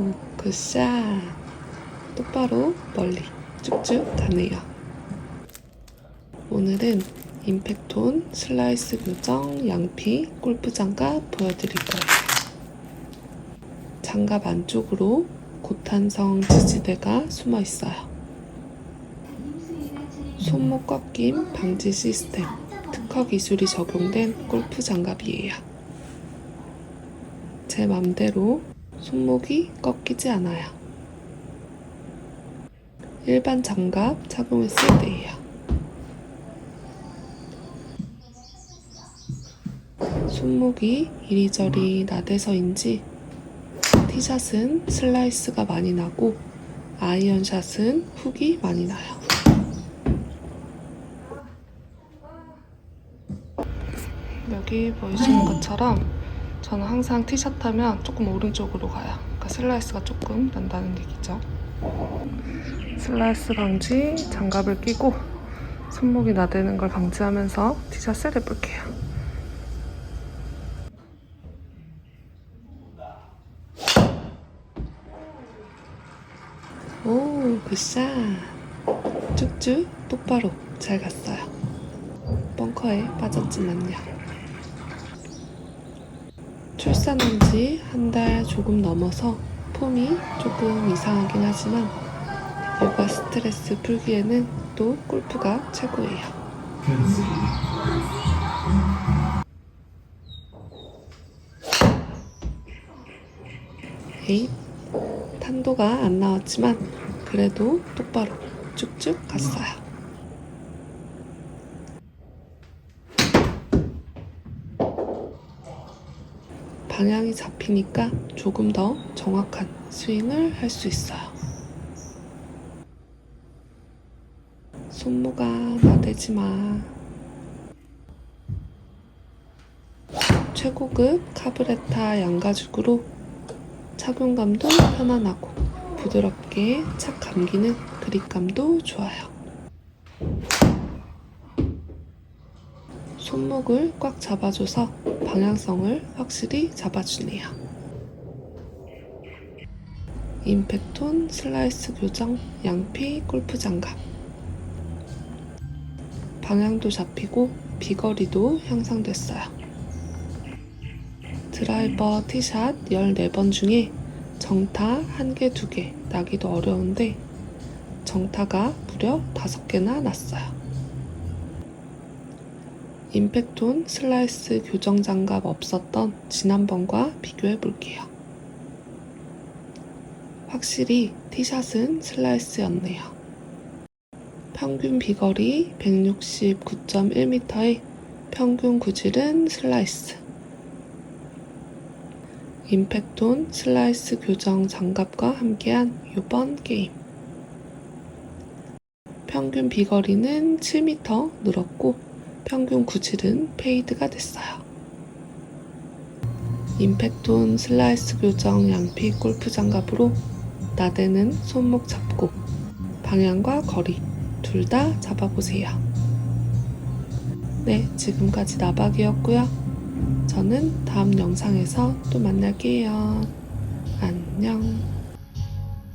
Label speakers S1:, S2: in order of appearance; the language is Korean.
S1: 오, 굿샷. 똑바로 멀리 쭉쭉 가네요. 오늘은 임팩톤 슬라이스 교정 양피 골프 장갑 보여드릴 거예요. 장갑 안쪽으로 고탄성 지지대가 숨어 있어요. 손목 꺾임 방지 시스템, 특허 기술이 적용된 골프 장갑이에요. 제 맘대로 손목이 꺾이지 않아요. 일반 장갑 착용했을 때예요. 손목이 이리저리 나대서인지 티샷은 슬라이스가 많이 나고 아이언샷은 훅이 많이 나요. 여기 보이시는 것처럼 저는 항상 티샷 하면 조금 오른쪽으로 가요. 그러니까 슬라이스가 조금 난다는 얘기죠. 슬라이스 방지 장갑을 끼고 손목이 나대는 걸 방지하면서 티샷을 해볼게요. 오, 굿샷. 쭉쭉 똑바로 잘 갔어요. 벙커에 빠졌지만요. 출산한 지 한 달 조금 넘어서 폼이 조금 이상하긴 하지만 육아 스트레스 풀기에는 또 골프가 최고예요. 에잇, 탄도가 안 나왔지만 그래도 똑바로 쭉쭉 갔어요. 방향이 잡히니까 조금 더 정확한 스윙을 할 수 있어요. 손모가 나대지 마. 최고급 카브레타 양가죽으로 착용감도 편안하고 부드럽게 착 감기는 그립감도 좋아요. 손목을 꽉 잡아줘서 방향성을 확실히 잡아주네요. 임팩톤 슬라이스 교정 양피 골프 장갑. 방향도 잡히고 비거리도 향상됐어요. 드라이버 티샷 14번 중에 정타 1개, 2개 나기도 어려운데 정타가 무려 5개나 났어요. 임팩톤 슬라이스 교정 장갑 없었던 지난번과 비교해 볼게요. 확실히 티샷은 슬라이스였네요. 평균 비거리 169.1m에 평균 구질은 슬라이스. 임팩톤 슬라이스 교정 장갑과 함께한 이번 게임. 평균 비거리는 7m 늘었고 평균 구질은 페이드가 됐어요. 임팩톤 슬라이스 교정 양피 골프 장갑으로 나대는 손목 잡고 방향과 거리 둘 다 잡아보세요. 네, 지금까지 나박이었고요. 저는 다음 영상에서 또 만날게요. 안녕.